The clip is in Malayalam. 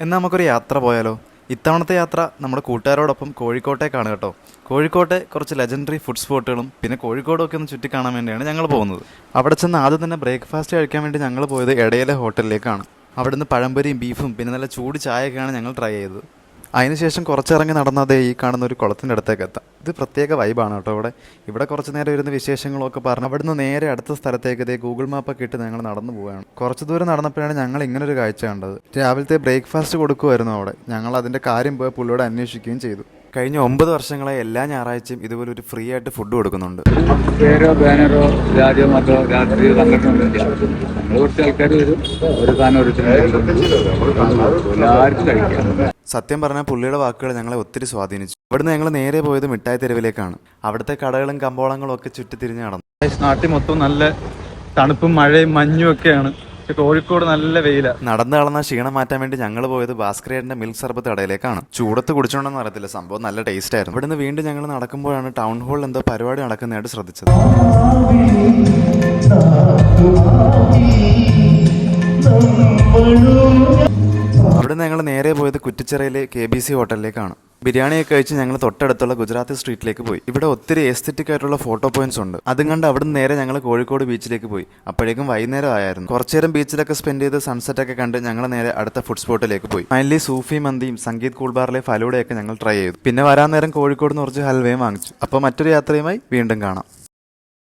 എന്നാൽ നമുക്കൊരു യാത്ര പോയാലോ? ഇത്തവണത്തെ യാത്ര നമ്മുടെ കൂട്ടുകാരോടൊപ്പം കോഴിക്കോട്ടേക്കാണ് കേട്ടോ. കോഴിക്കോട്ടെ കുറച്ച് ലെജൻഡറി ഫുഡ് സ്പോട്ടുകളും പിന്നെ കോഴിക്കോടൊക്കെ ഒന്ന് ചുറ്റി കാണാൻ വേണ്ടിയാണ് ഞങ്ങൾ പോകുന്നത്. അവിടെ ചെന്ന് ആദ്യം തന്നെ ബ്രേക്ക്ഫാസ്റ്റ് കഴിക്കാൻ വേണ്ടി ഞങ്ങൾ പോയത് ഇടയിലെ ഹോട്ടലിലേക്കാണ്. അവിടുന്ന് പഴംപൊരിയും ബീഫും പിന്നെ നല്ല ചൂട് ചായയൊക്കെയാണ് ഞങ്ങൾ ട്രൈ ചെയ്തത്. അതിനുശേഷം കുറച്ചിറങ്ങി നടന്നതേ ഈ കാണുന്ന ഒരു കുളത്തിന്റെ അടുത്തേക്ക് എത്താം. ഇത് പ്രത്യേക വൈബാണ് കേട്ടോ. ഇവിടെ ഇവിടെ കുറച്ച് നേരം ഇരുന്ന് വിശേഷങ്ങളൊക്കെ പറഞ്ഞു അവിടുന്ന് നേരെ അടുത്ത സ്ഥലത്തേക്ക് ഇതേ ഗൂഗിൾ മാപ്പൊക്കെ ഇട്ട് ഞങ്ങൾ നടന്നു പോവുകയാണ്. കുറച്ച് ദൂരം നടന്നപ്പോഴാണ് ഞങ്ങൾ ഇങ്ങനെ ഒരു കാഴ്ച കണ്ടത്. രാവിലത്തെ ബ്രേക്ക്ഫാസ്റ്റ് കൊടുക്കുമായിരുന്നു അവിടെ. ഞങ്ങൾ അതിന്റെ കാര്യം പോയി പുള്ളിയോട് അന്വേഷിക്കുകയും ചെയ്തു. കഴിഞ്ഞ ഒമ്പത് വർഷങ്ങളായി എല്ലാ ഞായറാഴ്ചയും ഇതുപോലെ ഒരു ഫ്രീ ആയിട്ട് ഫുഡ് കൊടുക്കുന്നുണ്ട്. പേരോ ബാനറോ ജാതിയോ മതോ രാഷ്ട്രീയ സംഘടനയൊന്നുമില്ല നമ്മൾ കുറച്ച് ആൾക്കാർ വരും. ഒരു സാധനം ഓരോരുത്തരും എല്ലാവർക്കും കഴിക്കാം. സത്യം പറഞ്ഞാൽ പുള്ളിയുടെ വാക്കുകൾ ഞങ്ങളെ ഒത്തിരി സ്വാധീനിച്ചു. അവിടുന്ന് ഞങ്ങൾ നേരെ പോയത് മിഠായി തെരുവിലേക്കാണ്. അവിടുത്തെ കടകളും കമ്പോളങ്ങളും ഒക്കെ ചുറ്റിത്തിരിഞ്ഞ് നടന്നു. നാട്ടിൽ മൊത്തം നല്ല തണുപ്പും മഴയും മഞ്ഞും ഒക്കെയാണ്. കോഴിക്കോട് നല്ല വെയില. നടന്നു കളന്ന ക്ഷീണം മാറ്റാൻ വേണ്ടി ഞങ്ങൾ പോയത് ഭാസ്കരേട്ടന്റെ മിൽക്ക് സർബത്ത് കടയിലേക്കാണ്. ചൂടത്ത് കുടിച്ചോണ്ടെന്ന് അറിയത്തില്ല സംഭവം നല്ല ടേസ്റ്റ് ആയിരുന്നു. ഇവിടുന്ന് വീണ്ടും ഞങ്ങൾ നടക്കുമ്പോഴാണ് ടൗൺ ഹാളിൽ എന്തോ പരിപാടി നടക്കുന്നതായിട്ട് ശ്രദ്ധിച്ചത്. അവിടെ നിന്ന് ഞങ്ങൾ നേരെ പോയത് കുറ്റിച്ചിറയിലെ കെ ബി സി ഹോട്ടലിലേക്കാണ്. ബിരിയാണിയൊക്കെ കഴിച്ച് ഞങ്ങൾ തൊട്ടടുത്തുള്ള ഗുജറാത്തി സ്ട്രീറ്റിലേക്ക് പോയി. ഇവിടെ ഒത്തിരി എസ്തെറ്റിക് ആയിട്ടുള്ള ഫോട്ടോ പോയിന്റ്സ് ഉണ്ട്. അതും കണ്ട് അവിടുന്ന് നേരെ ഞങ്ങൾ കോഴിക്കോട് ബീച്ചിലേക്ക് പോയി. അപ്പോഴേക്കും വൈകുന്നേരം ആയിരുന്നു കുറച്ചേരം ബീച്ചിലൊക്കെ സ്പെൻഡ് ചെയ്ത് സൺസെറ്റ് ഒക്കെ കണ്ട് ഞങ്ങൾ നേരെ അടുത്ത ഫുഡ് സ്പോട്ടിലേക്ക് പോയി. ഫൈനലി സൂഫി മന്തിയും സംഗീത് കൂൾബാറിലെ ഫലൂടയൊക്കെ ഞങ്ങൾ ട്രൈ ചെയ്തു. പിന്നെ വരാൻ നേരം കോഴിക്കോട് നിന്ന് കുറച്ച് ഹൽവയും വാങ്ങിച്ചു. അപ്പോൾ മറ്റൊരു യാത്രയുമായി വീണ്ടും കാണാം.